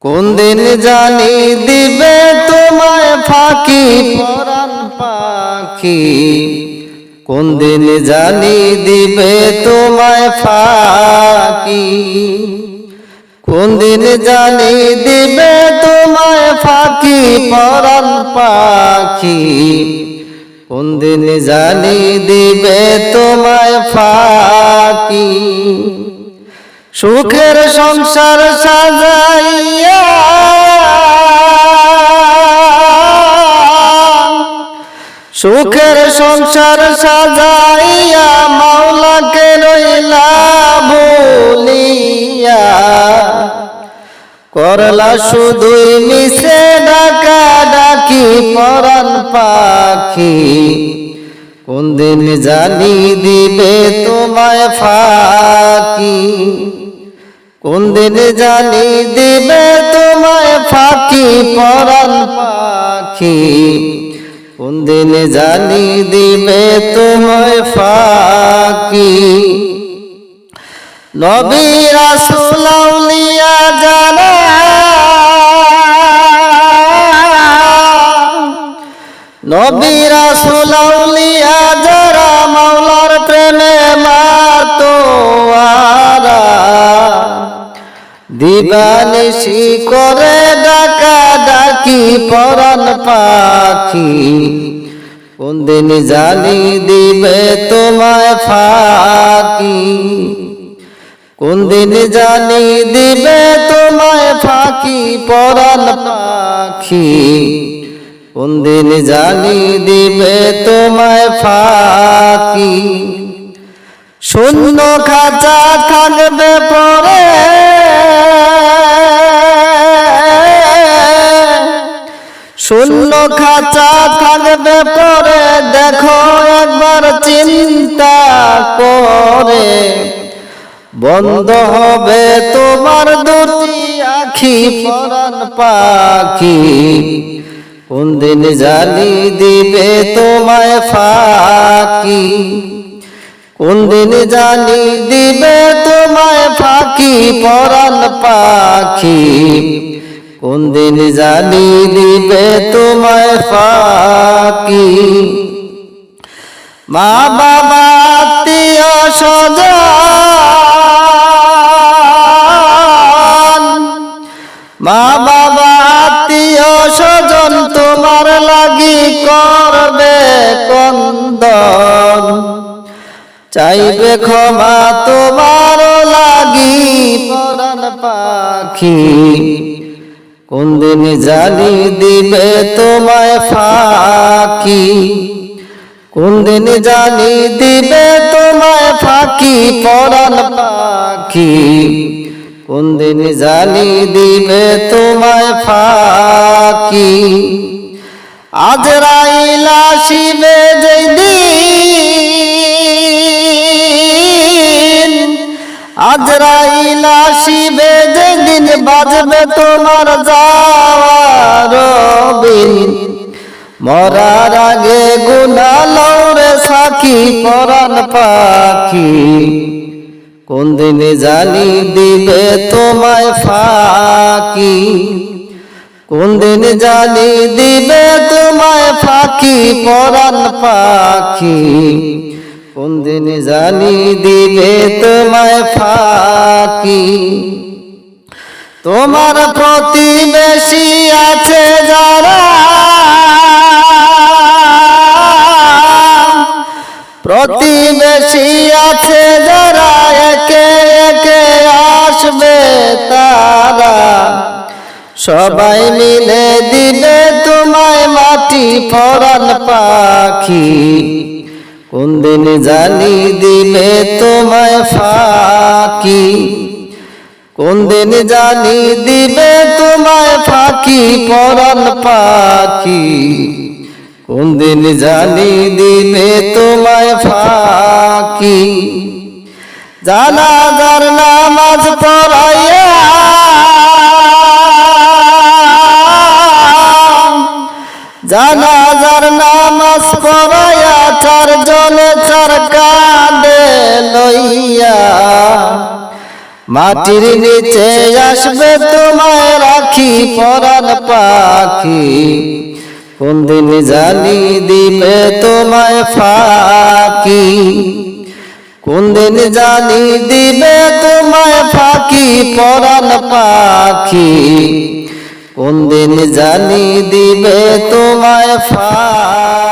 কোন দিন জানি দিবে তোমায় ফাঁকি, পরাণ পাখি। কোন দিন জানি দিবে তোমায় ফাঁকি। কোন দিন জানি দিবে তোমায় ফাঁকি, পরাণ পাখি। কোন দিন জানি দিবে তোমায় ফাঁকি। সুখের সংসার সাজাইয়া সুখের সংসার সাজাইয়া মাওলাকে রইলা বলিয়া। করলা শুধুই মিশে ডাকা ডাকি পরাণ পাখি। কোন দিন জানি দিবে তোমায় ফাঁকি। কোন দিন জানি দিবে তোমায় ফাঁকি পরাণ পাখি। কোন দিন জানি দিবে তোমায় ফাঁকি? নবী রাসূল আউলিয়া জানা। নবী রাসূল আউলিয়া যারা মাওলার প্রেমে মাতোয়ারা দিবানিশি করে ডাকা ডাকি পরাণ পাখি। কোন দিন জানি দিবে তোমায় ফাঁকি। কোন দিন জানি দিবে তোমায় ফাঁকি, পরাণ পাখি। কোন দিন জানি দিবে তোমায় ফাঁকি। শূন্য খাঁচা শূন্য খাঁচা থাকবে পরে দেখো একবার চিন্তা করে। বন্ধ হবে তোমার দুটি আখি পরাণ পাখি। কোন দিন জানি দিবে তোমায় ফাঁকি। কোন দিন জানি দিবে তোমায় ফাঁকি পরাণ পাখি। কোন দিন জানি দিবে তোমায় ফাঁকি? মা বাবা আত্মীয় স্বজন। মা বাবা আত্মীয় স্বজন তোমার লাগি করবে কন্দন চাইবে ক্ষমা তোমার লাগি পাখি। কোন দিন জানি দিবে তোমায় ফাঁকি? কোন দিন জানি দিবে তোমায় ফাঁকি, পরাণ পাখি? কোন দিন জানি দিবে তোমায় ফাঁকি? আজ রাইলা শিবে যেদিন, আজ রাইলা শিবে বাজবে তোমার যাওয়ার মরার আগে গুনা লৌরে সাখী পরাণ পাখি। কোন দিনে জানি দিবে তোমায় ফাঁকি। কোন দিন জানি দিবে তোমায় ফাঁকি, পরাণ পাখি। কোন দিন জানি দিবে তোমায় ফাঁকি। তোমার প্রতিবেশী আছে যারা প্রতিবেশী আছে যারা একে একে আসবে তারা সবাই মিলে দিলে তোমায় মাটি ফরান পাখি। কোন দিন জানি দিলে তোমায় ফাঁকি। কোন দিন জানি দিবে তোমায় ফাঁকি, পরাণ পাখি। কোন দিন জানি দিবে তোমায় ফাঁকি। জানাজার নামাজ পড়াইয়া মাটির নিচে আসবে তোমায় রাখি, পরাণ পাখি। কোন দিন জানি দিবে তোমায় ফাঁকি। কোন দিন জানি দিবে তোমায় ফাঁকি, পরাণ পাখি। কোন দিন জানি দিবে তোমায় ফাঁকি।